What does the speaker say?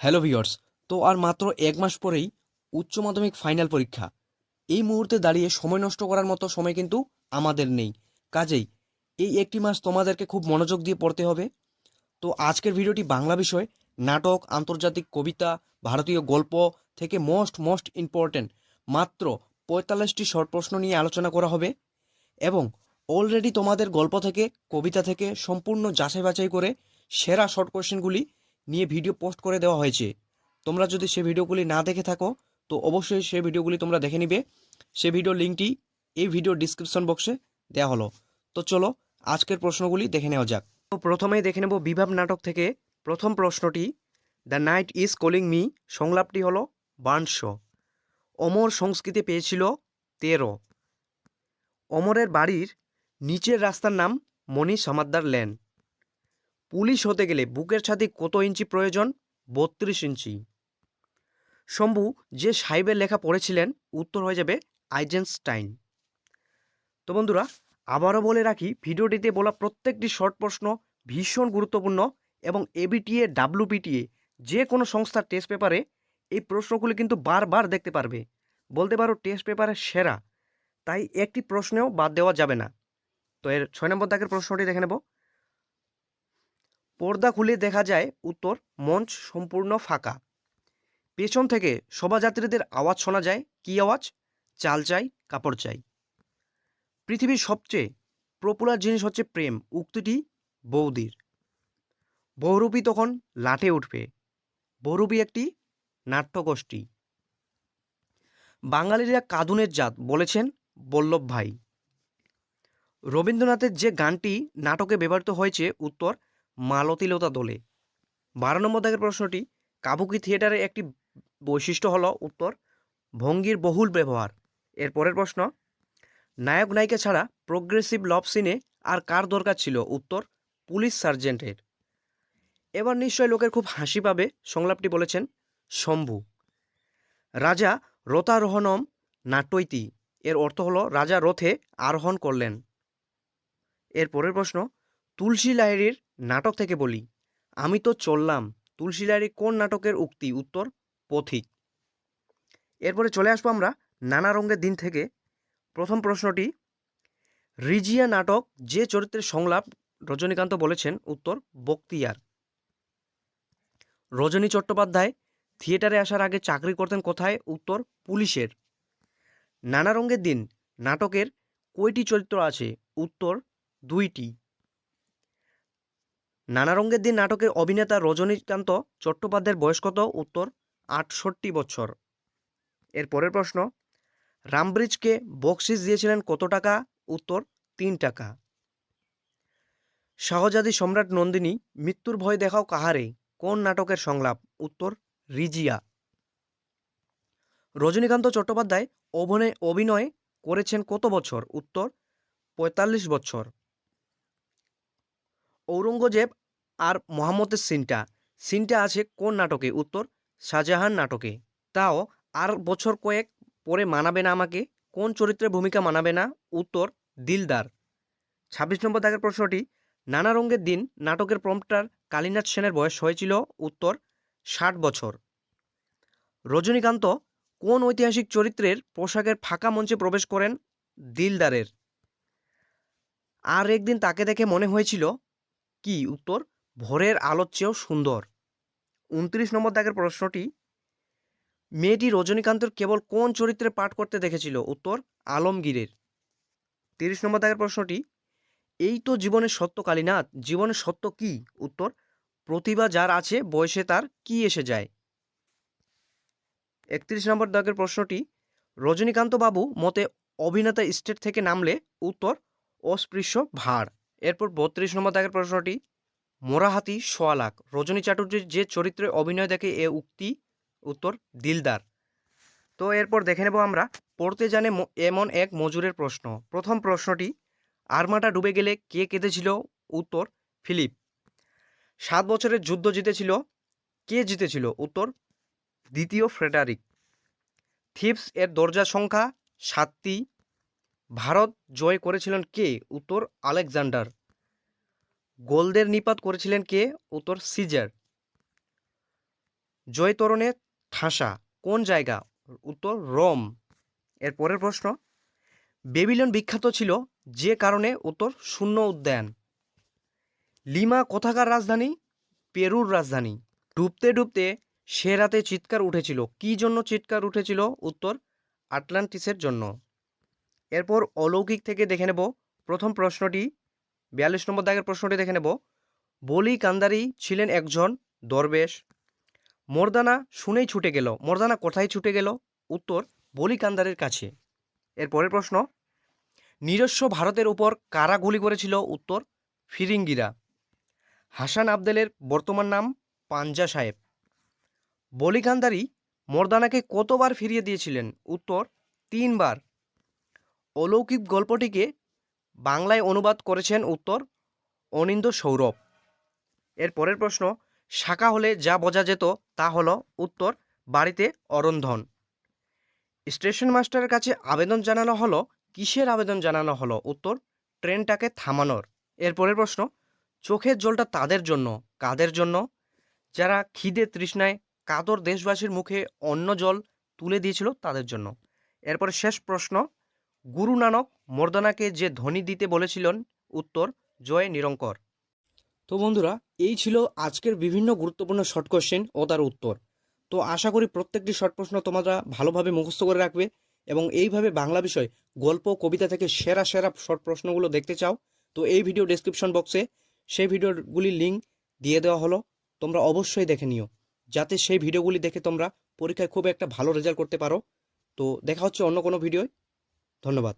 Hello viewers তো আর মাত্র এক মাস পরেই উচ্চ মাধ্যমিক ফাইনাল পরীক্ষা। এই মুহূর্তে দাঁড়িয়ে সময় নষ্ট করার মতো সময় কিন্তু আমাদের নেই। কাজেই এই একটি মাস তোমাদেরকে খুব মনোযোগ দিয়ে পড়তে হবে। তো আজকের ভিডিওটি বাংলা বিষয়, নাটক, আন্তর্জাতিক কবিতা, ভারতীয় গল্প থেকে মোস্ট মোস্ট ইম্পর্ট্যান্ট মাত্র পঁয়তাল্লিশটি শর্ট প্রশ্ন নিয়ে আলোচনা করা হবে এবং অলরেডি তোমাদের গল্প থেকে, কবিতা থেকে সম্পূর্ণ যাচাই বাছাই করে সেরা শর্ট কোয়েশ্চেনগুলি নিয়ে ভিডিও পোস্ট করে দেওয়া হয়েছে। তোমরা যদি সে ভিডিওগুলি না দেখে থাকো, তো অবশ্যই সে ভিডিওগুলি তোমরা দেখে নিবে। সে ভিডিও লিঙ্কটি এই ভিডিও ডিসক্রিপশন বক্সে দেওয়া হলো। তো চলো, আজকের প্রশ্নগুলি দেখে নেওয়া যাক। তো প্রথমেই দেখে নেব বিভাব নাটক থেকে প্রথম প্রশ্নটি, the night is calling me সংলাপটি হলো, বার্নস অমর সংস্কৃতি পেয়েছিল তেরো। অমরের বাড়ির নিচের রাস্তার নাম মণি সমাদ্দার লেন। পুলিশ হতে গেলে বুকের ছাতি কত ইঞ্চি প্রয়োজন? বত্রিশ ইঞ্চি। শম্ভু, যে সাহেবের লেখা পড়েছিলেন, উত্তর হয়ে যাবে আইজেনস্টাইন। তো বন্ধুরা, আবারও বলে রাখি, ভিডিওটিতে বলা প্রত্যেকটি শর্ট প্রশ্ন ভীষণ গুরুত্বপূর্ণ এবং এবিটিএ ডাব্লুপিটিএ যে কোনো সংস্থার টেস্ট পেপারে এই প্রশ্নগুলি কিন্তু বারবার দেখতে পারবে। বলতে পারো টেস্ট পেপারের সেরা, তাই একটি প্রশ্নেও বাদ দেওয়া যাবে না। তো এর ছয় নম্বর দাগের প্রশ্নটি দেখে নেব। পর্দা খুলে দেখা যায় উত্তর মঞ্চ সম্পূর্ণ ফাঁকা। পেছন থেকে শোভাযাত্রীদের আওয়াজ শোনা যায়, কি আওয়াজ? চাল চাই, কাপড় চাই। পৃথিবীর সবচেয়ে পপুলার জিনিস হচ্ছে প্রেম, উক্তিটি বৌদির। বহুরূপী তখন লাটে উঠবে। বহুরূপী একটি নাট্যগোষ্ঠী। বাঙালিরা কাদুনের জাত বলেছেন বল্লভ ভাই। রবীন্দ্রনাথের যে গানটি নাটকে ব্যবহৃত হয়েছে উত্তর মালতীলতা দোলে। বারো নম্বর দাগের প্রশ্নটি, কাবুকি থিয়েটারের একটি বৈশিষ্ট্য হলো উত্তর, ভঙ্গির বহুল ব্যবহার। এর পরের প্রশ্ন, নায়ক নায়িকা ছাড়া প্রোগ্রেসিভ লভ সিনে আর কার দরকার ছিল? উত্তর, পুলিশ সার্জেন্টের। এবার নিশ্চয় লোকের খুব হাসি পাবে, সংলাপটি বলেছেন শম্ভু। রাজা রথারোহণম নাট্যইতি এর অর্থ হলো রাজা রথে আরোহণ করলেন। এর পরের প্রশ্ন, তুলসী লাহিড়ির নাটক থেকে বলি। আমি তো চললাম, তুলসী লাহিড়ি কোন নাটকের উক্তি? উত্তর, পথিক। এরপরে চলে আসব আমরা নানা রঙের দিন থেকে। প্রথম প্রশ্নটি, রিজিয়া নাটক যে চরিত্রের সংলাপ রজনীকান্ত বলেছেন? উত্তর, বক্তিয়ার। রজনী চট্টোপাধ্যায়, থিয়েটারে আসার আগে চাকরি করতেন কোথায়? উত্তর, পুলিশের। নানা রঙের দিন, নাটকের কয়টি চরিত্র আছে? উত্তর, দুইটি। নানা রঙ্গের দিন নাটকের অভিনেতা রজনীকান্ত চট্টোপাধ্যায়ের বয়স কত? উত্তর, আটষট্টি বছর। এর পরের প্রশ্ন, রামব্রিজকে বকশিস দিয়েছিলেন কত টাকা? উত্তর, তিন টাকা। শাহজাদি সম্রাট নন্দিনী, মৃত্যুর ভয় দেখাও কাহারে? কোন নাটকের সংলাপ? উত্তর, রিজিয়া। রজনীকান্ত চট্টোপাধ্যায় অভিনয় অভিনয় করেছেন কত বছর? উত্তর, পঁয়তাল্লিশ বছর। ঔরঙ্গজেব আর মোহাম্মদের সিনটা। সিনটা আছে কোন নাটকে? উত্তর, শাহজাহান নাটকে। তাও আর বছর কয়েক পরে মানাবে না আমাকে। কোন চরিত্রের ভূমিকা মানাবে না? উত্তর, দিলদার। ছাব্বিশ নম্বর দাগের প্রশ্নটি, নানা রঙ্গের দিন নাটকের প্রম্পটার কালীনাথ সেনের বয়স হয়েছিল? উত্তর, ষাট বছর। রজনীকান্ত, কোন ঐতিহাসিক চরিত্রের পোশাকের ফাঁকা মঞ্চে প্রবেশ করেন? দিলদারের। আর একদিন তাকে দেখে মনে হয়েছিল কি উত্তর? ভোরের আলোর চেয়েও সুন্দর। উনত্রিশ নম্বর দাগের প্রশ্নটি, মেয়েটি রজনীকান্তর কেবল কোন চরিত্রে পাঠ করতে দেখেছিল? উত্তর, আলমগীরের। তিরিশ নম্বর দাগের প্রশ্নটি, এই তো জীবনের সত্য কালীনাথ, জীবনের সত্য কি? উত্তর, প্রতিভা যার আছে, বয়সে তার কি এসে যায়? একত্রিশ নম্বর দাগের প্রশ্নটি রজনীকান্ত বাবু মতে অভিনেতা স্টেট থেকে নামলে? উত্তর, অস্পৃশ্য ভাড়। এরপর বত্রিশ নম্বর দাগের প্রশ্নটি। মোরাহাতি সোয়ালাক, রজনী চাটুর্যের যে চরিত্রে অভিনয় দেখে এ উক্তি, উত্তর, দিলদার। তো এরপর দেখে নেব আমরা, পড়তে জানে এমন এক মজুরের প্রশ্ন। প্রথম প্রশ্নটি, আর্মাটা ডুবে গেলে কে কেঁদেছিল? উত্তর, ফিলিপ। সাত বছরের যুদ্ধ জিতেছিল, কে জিতেছিল? উত্তর, দ্বিতীয় ফ্রেডারিক। থিপস এর দরজা সংখ্যা সাতটি ভারত জয় করেছিলেন কে? উত্তর আলেকজান্ডার। গোলদের নিপাত করেছিলেন কে? উত্তর সিজার। জয়তরণে ঠাসা। কোন জায়গা? উত্তর রোম। এর পরের প্রশ্ন। বেবিলন বিখ্যাত ছিল যে কারণে উত্তর শূন্য উদ্যান। লিমা কোথাকার রাজধানী? পেরুর রাজধানী। ডুবতে ডুবতে সে রাতে চিৎকার উঠেছিল। কি জন্য চিৎকার উঠেছিল? উত্তর আটলান্টিসের জন্য। এরপর অলৌকিক থেকে দেখে নেব। প্রথম প্রশ্নটি, বিয়াল্লিশ নম্বর দাগের প্রশ্নটি দেখে নেব। বলি কান্দারি ছিলেন একজন দরবেশ। মর্দানা শুনেই ছুটে গেল। মর্দানা কোথায় ছুটে গেল? উত্তর, বলি কান্দারের কাছে। এর পরের প্রশ্ন, নিজস্ব ভারতের উপর কারা গুলি করেছিল? উত্তর, ফিরিঙ্গিরা। হাসান আবদেলের বর্তমান নাম পাঞ্জা সাহেব। বলি কান্দারি মর্দানাকে কতবার ফিরিয়ে দিয়েছিলেন? উত্তর, তিনবার। অলৌকিক গল্পটিকে বাংলায় অনুবাদ করেছেন উত্তর অনিন্দ সৌরভ। এর পরের প্রশ্ন, শাখা হলে যা বোঝা যেত তা হলো উত্তর, বাড়িতে অরন্ধন। স্টেশন মাস্টারের কাছে আবেদন জানানো হলো, কিসের আবেদন জানানো হলো? উত্তর, ট্রেনটাকে থামানোর। এর পরের প্রশ্ন, চোখের জলটা তাদের জন্য, কাদের জন্য? যারা খিদে তৃষ্ণায় কাতর দেশবাসীর মুখে অন্ন জল তুলে দিয়েছিল তাদের জন্য। এরপরে শেষ প্রশ্ন গুরু নানক মর্দানাকে যে ধ্বনি দিতে বলেছিলেন, উত্তর, জয় নিরঙ্কর। তো বন্ধুরা, এই ছিল আজকের বিভিন্ন গুরুত্বপূর্ণ শর্ট কোশ্চেন ও তার উত্তর। তো আশা করি প্রত্যেকটি শর্ট প্রশ্ন তোমরা ভালোভাবে মুখস্থ করে রাখবে এবং এইভাবে বাংলা বিষয়, গল্প, কবিতা থেকে সেরা সেরা শর্ট প্রশ্নগুলো দেখতে চাও, তো এই ভিডিও ডেসক্রিপশন বক্সে সেই ভিডিওগুলির লিঙ্ক দিয়ে দেওয়া হলো। তোমরা অবশ্যই দেখে নিও, যাতে সেই ভিডিওগুলি দেখে তোমরা পরীক্ষায় খুব একটা ভালো রেজাল্ট করতে পারো। তো দেখা হচ্ছে অন্য কোনো ভিডিওয় ধন্যবাদ